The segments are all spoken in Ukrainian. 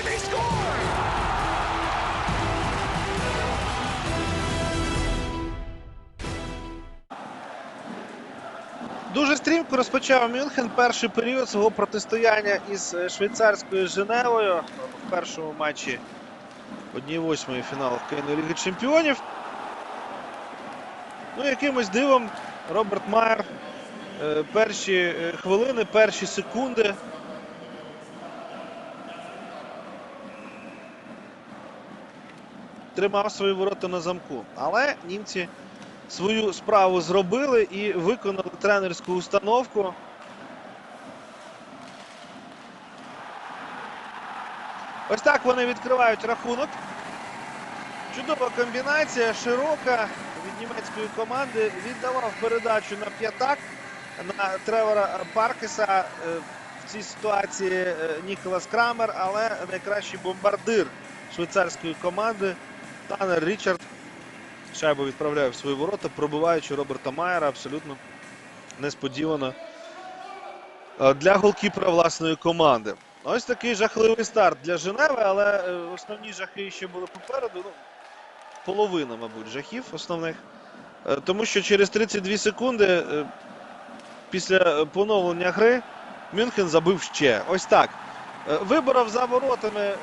and they score! Дуже стрімко розпочав Мюнхен перший період свого протистояння із е, швейцарською Женевою в першому матчі 1-8 фіналу хокейної Ліги Чемпіонів. Ну, якимось дивом Роберт Майер е, перші е, хвилини, перші секунди. Тримав свої ворота на замку. Але німці свою справу зробили і виконали тренерську установку. Ось так вони відкривають рахунок. Чудова комбінація, широка від німецької команди. Віддавав передачу на п'ятак на Тревора Паркеса. Е, В цій ситуації е, Ніколас Крамер, але найкращий бомбардир швейцарської команди Танер Річард Шайбу відправляє в свої ворота, пробиваючи Роберта Майера абсолютно несподівано е, для голкіпера власної команди. Ось такий жахливий старт для Женеви, але е, основні жахи ще були попереду. Ну, половина, мабуть, жахів основних. Е, Тому що через 32 секунди після поновлення гри Мюнхен забив ще. Ось так. Е, Виборов за воротами е,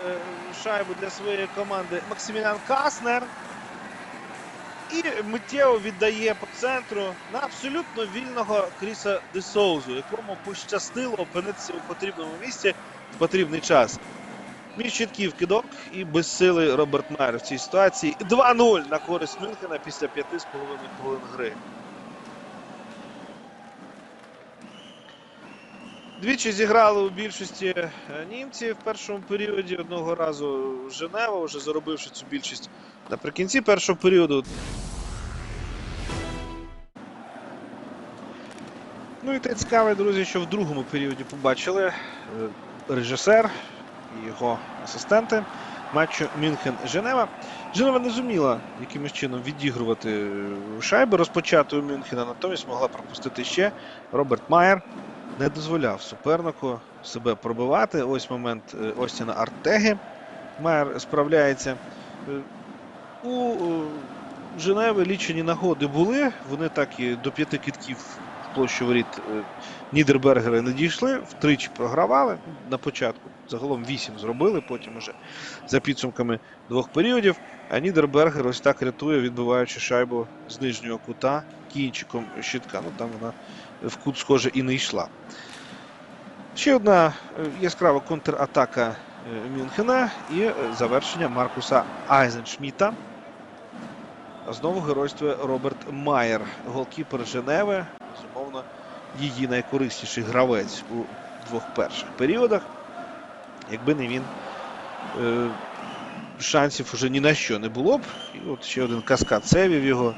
шайбу для своєї команди Максимілян Каснер. І миттєво віддає по центру на абсолютно вільного Кріса Десоузу, якому пощастило опинитися у потрібному місці в потрібний час. Між чітків кидок і безсилий Роберт Майер в цій ситуації. 2-0 на користь Мюнхена після 5,5 хвилин гри. Двічі зіграли у більшості е, німці в першому періоді. Одного разу Женева, вже заробивши цю більшість наприкінці першого періоду. Ну і те цікаве, друзі, що в другому періоді побачили е, режисер і його асистенти матчу Мюнхен-Женева. Женева не зуміла якимось чином відігрувати шайби розпочатої Мюнхена, натомість могла пропустити ще. Роберт Майер не дозволяв супернику себе пробивати. Ось момент е, Остіна Артеги. Майер справляється. Е, У е, Женеви лічені нагоди були. Вони так і до п'яти китків площу воріт е, Нідербергера не дійшли. Втричі програвали на початку. Загалом вісім зробили, потім уже за підсумками двох періодів. А Нідербергер ось так рятує, відбиваючи шайбу з нижнього кута кінчиком щитка. Ну там вона в кут, схоже, і не йшла. Ще одна е, яскрава контратака е, Мюнхена і завершення Маркуса Айзеншміта. Знову геройствує Роберт Майер, голкіпер Женеви. Її найкорисніший гравець у двох перших періодах. Якби не він, е, шансів уже ні на що не було б. І от ще один каскад севів його.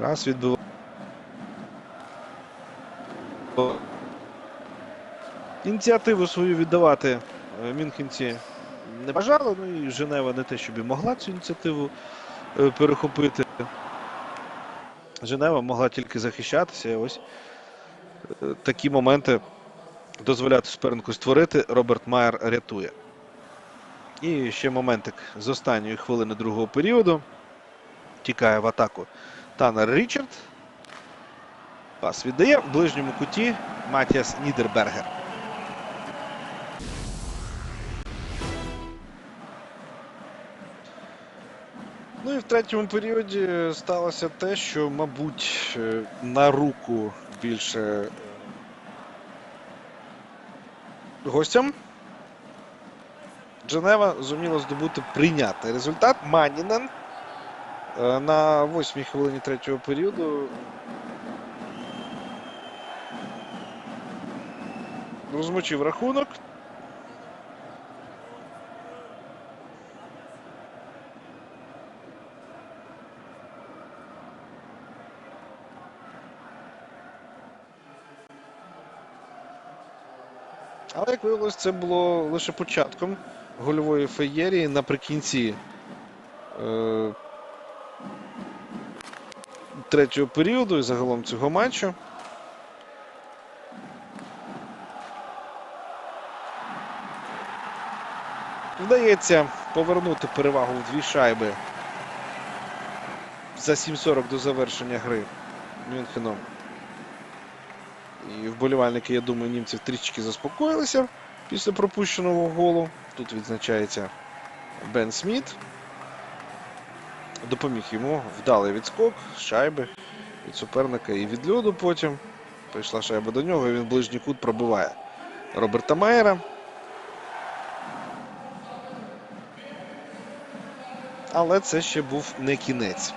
Раз відбивав. Ініціативу свою віддавати е, мюнхенці не бажали, ну і Женева не те, щоб і могла цю ініціативу е, перехопити. Женева могла тільки захищатися. Ось такі моменти дозволяти супернику створити. Роберт Майер рятує. І ще моментик з останньої хвилини другого періоду. Тікає в атаку Танер Річард. Пас віддає в ближньому куті Матіас Нідербергер. Ну і в третьому періоді сталося те, що, мабуть, е, на руку більше е, гостям. Дженева зуміла здобути прийнятний результат. Манінен е, на восьмій хвилині третього періоду розмочив рахунок. Але як виявилось, це було лише початком гольової феєрії наприкінці е, третього періоду і загалом цього матчу. Вдається повернути перевагу в дві шайби за 7.40 до завершення гри Мюнхеном. І вболівальники, я думаю, німців трішки заспокоїлися після пропущеного голу. Тут відзначається Бен Сміт. Допоміг йому вдалий відскок шайби від суперника і від льоду потім. Прийшла шайба до нього, і він ближній кут пробиває Роберта Майера. Але це ще був не кінець.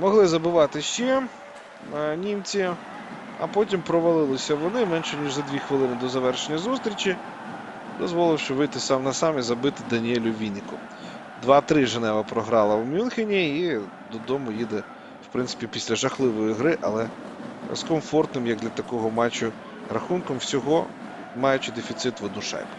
Могли забивати ще е, німці, а потім провалилися вони менше ніж за дві хвилини до завершення зустрічі, дозволивши вийти сам на сам і забити Даніелю Вініку. 2-3 Женева програла у Мюнхені і додому їде, в принципі, після жахливої гри, але з комфортним, як для такого матчу, рахунком всього, маючи дефіцит в одну шайбу.